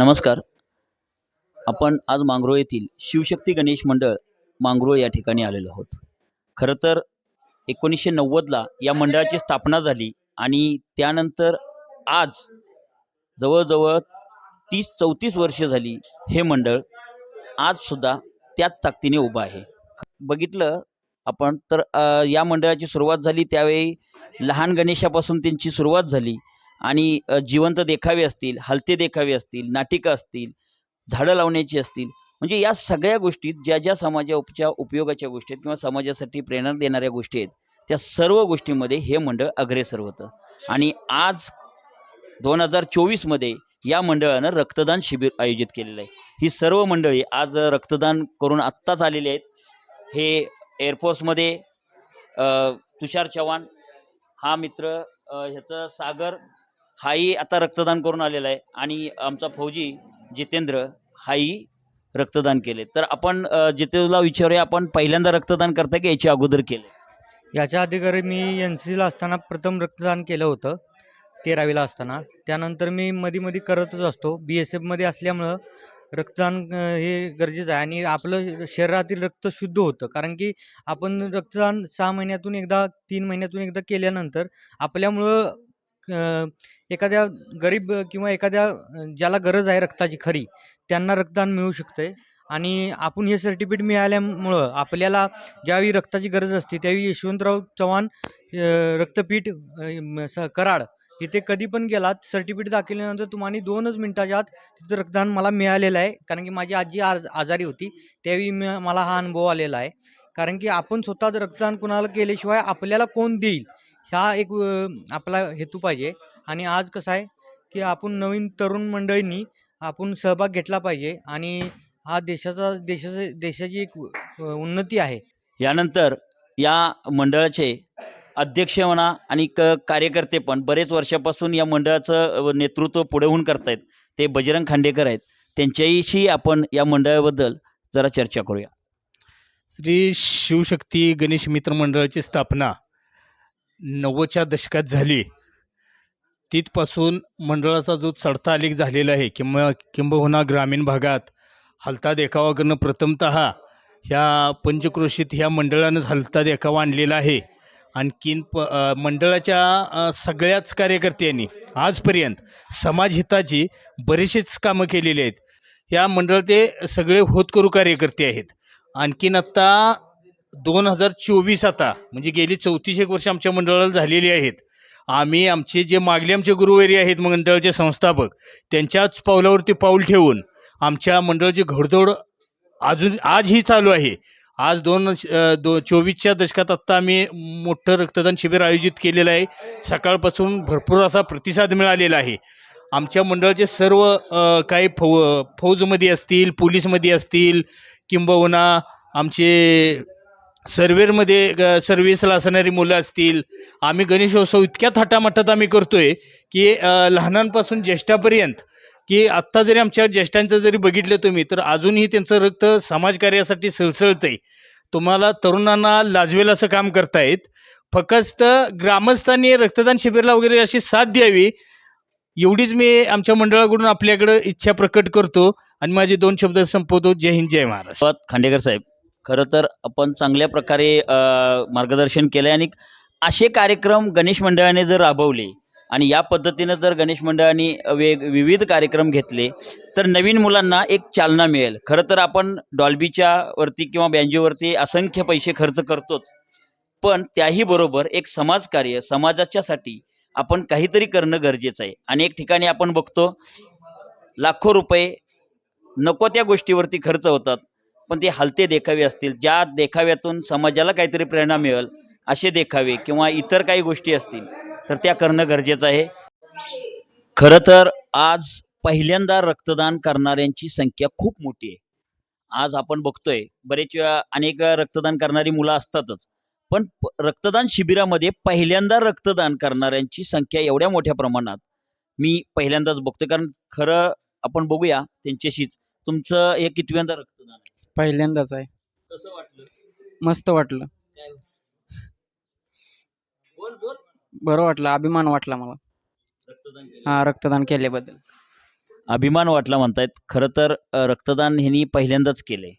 नमस्कार. आपण आज मांगरोळ येथील शिवशक्ती गणेश मंडळ मांगरोळ या ठिकाणी आलेलो आहोत. खरं तर एकोणीसशे नव्वदला या मंडळाची स्थापना झाली आणि त्यानंतर आज जवळजवळ तीस चौतीस वर्ष झाली हे मंडळ आजसुद्धा त्याच ताकदीने उभं आहे. बघितलं आपण तर या मंडळाची सुरुवात झाली त्यावेळी लहान गणेशापासून त्यांची सुरुवात झाली. आणि जिवंत देखावे असतील हलते देखावे असतील नाटिका असतील झाडं लावण्याची असतील म्हणजे या सगळ्या गोष्टीत ज्या ज्या समाजाच्या उपयोगाच्या गोष्टी आहेत किंवा समाजासाठी प्रेरणा देणाऱ्या गोष्टी आहेत त्या सर्व गोष्टीमध्ये हे मंडळ अग्रेसर होतं. आणि आज दोन हजार चोवीसमध्ये या मंडळानं रक्तदान शिबिर आयोजित केलेलं आहे. ही सर्व मंडळी आज रक्तदान करून आत्ताच आलेली आहेत. हे एअरफोर्समध्ये तुषार चव्हाण हा मित्र ह्याचं सागर हाही आता रक्तदान करून आलेला आहे. आणि आमचा फौजी जितेंद्र हाही रक्तदान केले. तर आपण जितेंद्रला विचारूया आपण पहिल्यांदा रक्तदान करता की याच्या अगोदर केले? याच्या अधिकारी मी एन सी सीला असताना प्रथम रक्तदान केलं होतं तेरावीला असताना. त्यानंतर मी मध्ये मध्ये करतच असतो. बी एस एफमध्ये असल्यामुळं रक्तदान हे गरजेचं आहे. आणि आपलं शरीरातील रक्त शुद्ध होतं. कारण की आपण रक्तदान सहा महिन्यातून एकदा तीन महिन्यातून एकदा केल्यानंतर आपल्यामुळं एखाद्या गरीब किंवा एखाद्या ज्याला गरज आहे रक्ताची खरी त्यांना रक्तदान मिळू शकते आणि आपण हे सर्टिफिकेट मिळाल्यामुळं आपल्याला ज्यावेळी रक्ताची गरज असते त्यावेळी यशवंतराव चव्हाण रक्तपीठ स- कराड इथे कधी पण गेलात सर्टिफिकेट दाखवल्यानंतर तुम्हाला दोनच मिनटाच्या आत तिथं रक्तदान मला मिळालेलं आहे. कारण की माझी आजी आज आजारी होती त्यावेळी मला हा अनुभव आलेला आहे. कारण की आपण स्वतः रक्तदान कुणाला केल्याशिवाय आपल्याला कोण देईल? ह्या एक आपला हेतू पाहिजे. आणि आज कसं आहे की आपण नवीन तरुण मंडळींनी आपण सहभाग घेतला पाहिजे. आणि हा देशाचा देशाचा देशाची एक उन्नती आहे. यानंतर या मंडळाचे अध्यक्ष म्हणा आणि क कार्यकर्ते पण बरेच वर्षापासून या मंडळाचं नेतृत्व पुढे होऊन करतायत. ते बजरंग खांडेकर आहेत. त्यांच्याशी आपण या मंडळाबद्दल जरा चर्चा करूया. श्री शिवशक्ती गणेश मित्र मंडळाची स्थापना. नव्वदच्या दशकात झाली. तिथपासून मंडळाचा जो चढता आलेख झालेला आहे किंवा किंबहुना ग्रामीण भागात हलता देखावा करणं प्रथमत ह्या पंचक्रोशीत ह्या मंडळानंच हलता देखावा आणलेला आहे. आणखीन प मंडळाच्या सगळ्याच कार्यकर्त्यांनी आजपर्यंत समाजहिताची बरीचशीच कामं केलेली आहेत. या मंडळ ते सगळे होतकरू कार्यकर्ते आहेत. आणखीन आत्ता दोन हजार चोवीस आता म्हणजे गेली चौतीस एक वर्ष आमच्या मंडळाला झालेली आहेत. आम्ही आमचे जे मागले आमचे गुरुवारी आहेत मंडळाचे संस्थापक त्यांच्याच पावलावरती पाऊल ठेवून आमच्या मंडळाची घोडदौड अजून आजही चालू आहे. आज दोन दो चोवीसच्या दशकात आत्ता आम्ही मोठं रक्तदान शिबिर आयोजित केलेलं आहे. सकाळपासून भरपूर असा प्रतिसाद मिळालेला आहे. आमच्या मंडळाचे सर्व काही फौ फौजमध्ये असतील पोलीसमध्ये असतील किंबहुना आमचे सर्वेरमध्ये ग- सर्व्हिसला असणारी मुलं असतील. आम्ही गणेशोत्सव इतक्या थाटामाटात आम्ही करतोय की लहानांपासून ज्येष्ठापर्यंत की आत्ता जरी आमच्या ज्येष्ठांचं जरी बघितलं तुम्ही तर अजूनही त्यांचं रक्त समाजकार्यासाठी सळसळत आहे तुम्हाला तरुणांना लाजवेल असं काम करतायत. फक्त ग्रामस्थांनी रक्तदान शिबिरला वगैरे अशी साथ द्यावी एवढीच मी आमच्या मंडळाकडून आपल्याकडं इच्छा प्रकट करतो. आणि माझे दोन शब्द संपवतो. जय हिंद जय महाराष्ट्र. खांडेकर साहेब. खरं तर आपण चांगल्या प्रकारे मार्गदर्शन केलं आहे आणि असे कार्यक्रम गणेश मंडळाने जर राबवले आणि या पद्धतीनं जर गणेश मंडळाने वेग विविध कार्यक्रम घेतले तर नवीन मुलांना एक चालना मिळेल. खरं तर आपण डॉल्बीच्या वरती किंवा बँजोवरती असंख्य पैसे खर्च करतोच पण त्याही बरोबर एक समाजकार्य समाजाच्यासाठी आपण काहीतरी करणं गरजेचं आहे. अनेक ठिकाणी आपण बघतो लाखो रुपये नको त्या गोष्टीवरती खर्च होतात. पण ते हलते देखावे असतील. ज्या देखाव्यातून समाजाला काहीतरी प्रेरणा मिळेल असे देखावे किंवा इतर काही गोष्टी असतील तर त्या करणं गरजेचं आहे. खरं तर आज पहिल्यांदा रक्तदान करणाऱ्यांची संख्या खूप मोठी आहे. आज आपण बघतोय बरेच वेळा अनेक वेळा रक्तदान करणारी मुलं असतातच. पण रक्तदान शिबिरामध्ये पहिल्यांदा रक्तदान करणाऱ्यांची संख्या एवढ्या मोठ्या प्रमाणात मी पहिल्यांदाच बघतोय. कारण खरं आपण बघूया त्यांच्याशीच. तुमचं हे कितव्यांदा रक्तदान पहिल्यांदाच आहे. कसं वाटलं? मस्त वाटलं. काय? बोल बोल बरं वाटलं. अभिमान वाटला मला. रक्तदान केलं. हा रक्तदान केल्याबद्दल. अभिमान वाटला म्हणतायत. खरं तर अ, रक्तदान ह्यांनी पहिल्यांदाच केलं आहे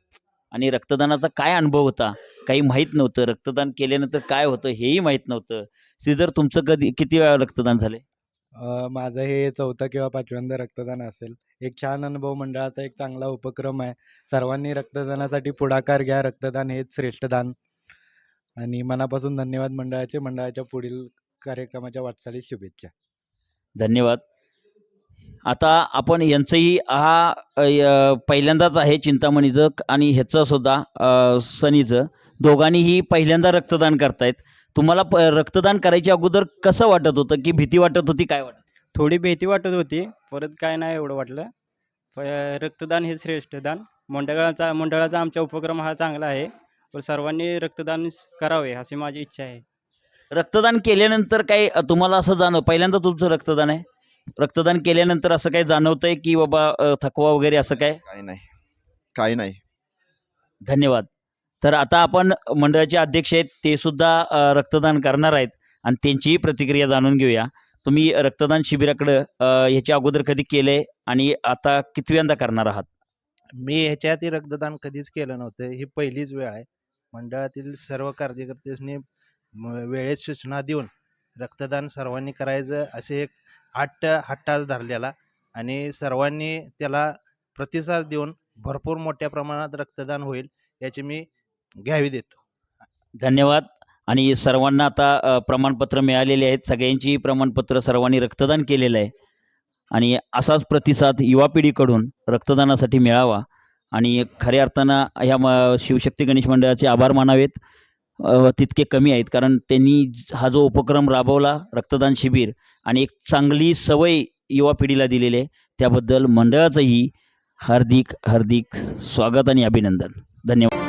आणि रक्तदानाचा काय अनुभव होता? काही माहीत नव्हतं. रक्तदान केल्यानंतर काय होतं हेही माहीत नव्हतं. श्रीधर तुमचं कधी किती वेळा रक्तदान झालं अ, माझं हे चौथं किंवा पाचव्यांदा रक्तदान असेल. एक छान अनुभव मंडळाचा एक चांगला उपक्रम आहे. सर्वांनी रक्तदानासाठी पुढाकार घ्या रक्तदान हेच श्रेष्ठ दान. आणि मनापासून धन्यवाद मंडळाचे मंडळाच्या पुढील कार्यक्रमाच्या वाटचालीस शुभेच्छा. धन्यवाद. आता आपण यांचंही हा य- पहिल्यांदाच आहे चिंतामणीचं आणि ह्याचं सुद्धा सनीचं. दोघांनीही पहिल्यांदा रक्तदान करतायत. तुम्हाला प रक्तदान करायच्या अगोदर कसं वाटत होतं? की भीती वाटत होती? काय वाटत? थोडी भीती वाटत होती. परत काय नाही एवढं वाटलं. प- रक्तदान हे श्रेष्ठ दान. मंडळाचा मंडळाचा आमचा उपक्रम हा चांगला आहे. व सर्वांनी रक्तदान करावे अशी माझी इच्छा आहे. रक्तदान केल्यानंतर काही अ, तुम्हाला असं जाणव पहिल्यांदा तुमचं रक्तदान आहे? रक्तदान केल्यानंतर असं काही जाणवतंय की बाबा अ, थकवा वगैरे असं काय? काही नाही. काही नाही. धन्यवाद. तर आता आपण मंडळाचे अध्यक्ष आहेत ते सुद्धा अ, रक्तदान करणार आहेत. आणि त्यांचीही प्रतिक्रिया जाणून घेऊया. तुम्ही रक्तदान शिबिराकडं ह्याच्या अगोदर कधी केलं आहे आणि आता कितव्यांदा करणार आहात? मी ह्याच्याआधी रक्तदान कधीच केलं नव्हतं. ही पहिलीच वेळ आहे. मंडळातील सर्व कार्यकर्त्यांनी वेळेत सूचना देऊन रक्तदान सर्वांनी करायचं असे एक हट्ट हट्टाच धरलेला आणि सर्वांनी त्याला प्रतिसाद देऊन भरपूर मोठ्या प्रमाणात रक्तदान होईल याची मी घ्यावी देतो. धन्यवाद. आणि सर्वांना आता प्रमाणपत्र मिळालेले आहेत. सगळ्यांची प्रमाणपत्र सर्वांनी रक्तदान केलेलं आहे. आणि असाच प्रतिसाद युवा पिढीकडून रक्तदानासाठी मिळावा. आणि खऱ्या अर्थानं ह्या म शिवशक्ती गणेश मंडळाचे आभार मानावेत. तितके कमी आहेत. कारण त्यांनी हा जो उपक्रम राबवला रक्तदान शिबिर आणि एक चांगली सवय युवा पिढीला दिलेली आहे. त्याबद्दल मंडळाचंही हार्दिक हार्दिक स्वागत आणि अभिनंदन. धन्यवाद.